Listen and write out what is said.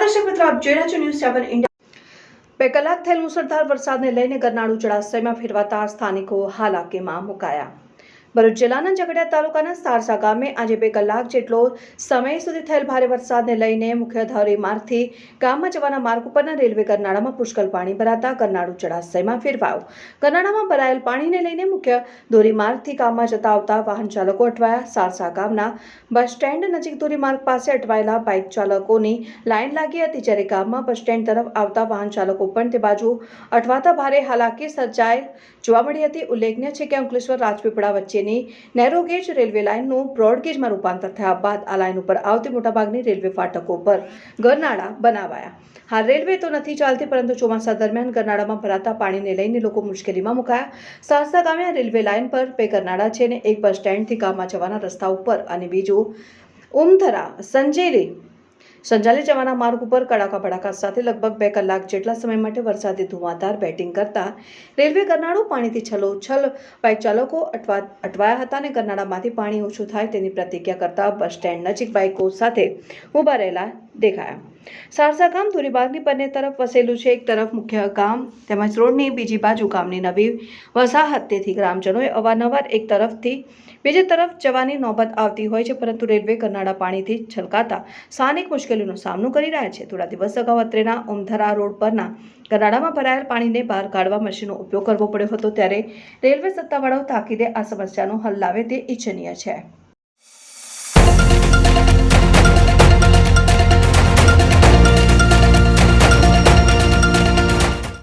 મિત્રો, આપ જોઈ રહ્યા છો ન્યૂઝ સેવન ઇન્ડિયા બે કલાક થયેલ મુસળધાર વરસાદને લઈને ગરનાળું જળાશયમાં ફેરવાતા સ્થાનિકો હાલાકીમાં મુકાયા. ભરૂચ જિલ્લાના ઝઘડિયા તાલુકાના સારસા ગામે આજે બે કલાક જેટલો સમય સુધી થયેલ ભારે વરસાદને લઈને મુખ્ય ધોરીમાર્ગથી ગામમાં જવાના માર્ગ ઉપરના રેલવે કરનાળામાં પુષ્કળ પાણી ભરાતા ગરનાળું જળાશયમાં ફેરવાયું. કરનાળામાં ભરાયેલ પાણીને લઈને મુખ્ય ધોરીમાર્ગથી ગામમાં જતા આવતા વાહન ચાલકો અટવાયા. સારસા ગામના બસ સ્ટેન્ડ નજીક ધોરીમાર્ગ પાસે અટવાયેલા બાઇક ચાલકોની લાઇન લાગી હતી, જ્યારે ગામમાં બસ સ્ટેન્ડ તરફ આવતા વાહન ચાલકો પણ તે બાજુ અટવાતા ભારે હાલાકી સર્જાય જોવા મળી હતી. ઉલ્લેખનીય છે કે અંકલેશ્વર રાજપીપળા વચ્ચેની નેરો ગેજ રેલવે લાઇનનું બ્રોડગેજમાં રૂપાંતર થયા બાદ આ લાઇન ઉપર આવતી મોટાભાગની રેલવે ફાટકો પર ગરનાળા બનાવાયા. હાલ રેલવે તો નથી ચાલતી, પરંતુ ચોમાસા દરમિયાન ગરનાળામાં ભરાતા પાણીને લઈને લોકો મુશ્કેલીમાં મુકાયા. સારસા ગામે રેલવે લાઇન પર બે ગરનાળા છે ને એક બસ સ્ટેન્ડથી ગામમાં જવાના રસ્તા ઉપર અને બીજું ઉમથરા સંજેલી સંજાલી જવાના માર્ગ ઉપર કડાકા ભડાકા સાથે લગભગ બે કલાક જેટલા સમય માટે વરસાદી ધુમાધાર બેટિંગ કરતા રેલવે ગરનાળું પાણીથી છલોછલ બાઇક ચાલકો અટવા અટવાયા હતા અને ગરનાળામાંથી પાણી ઓછું થાય તેની પ્રતિજ્ઞા કરતા બસ સ્ટેન્ડ નજીક બાઇકો સાથે ઊભા રહેલા દેખાયા. સારસા ગામ ધોરીબાગની બંને તરફ વસેલું છે. એક તરફ મુખ્ય ગામ તેમજ રોડની બીજી બાજુ ગામની નવી વસાહત તેથી ગ્રામજનોએ અવારનવાર એક તરફથી બીજી તરફ જવાની નોબત આવતી હોય છે, પરંતુ રેલવે કરનાળા પાણીથી છલકાતા સ્થાનિક મુશ્કેલીનો સામનો કરી રહ્યા છે. થોડા દિવસ અગાઉ અત્રેના ઉમધરા રોડ પરના કરનાળામાં ભરાયેલ પાણીને બહાર કાઢવા મશીનનો ઉપયોગ કરવો પડ્યો હતો, ત્યારે રેલવે સત્તાવાળાઓ તાકીદે આ સમસ્યાનો હલ લાવે તે ઇચ્છનીય છે.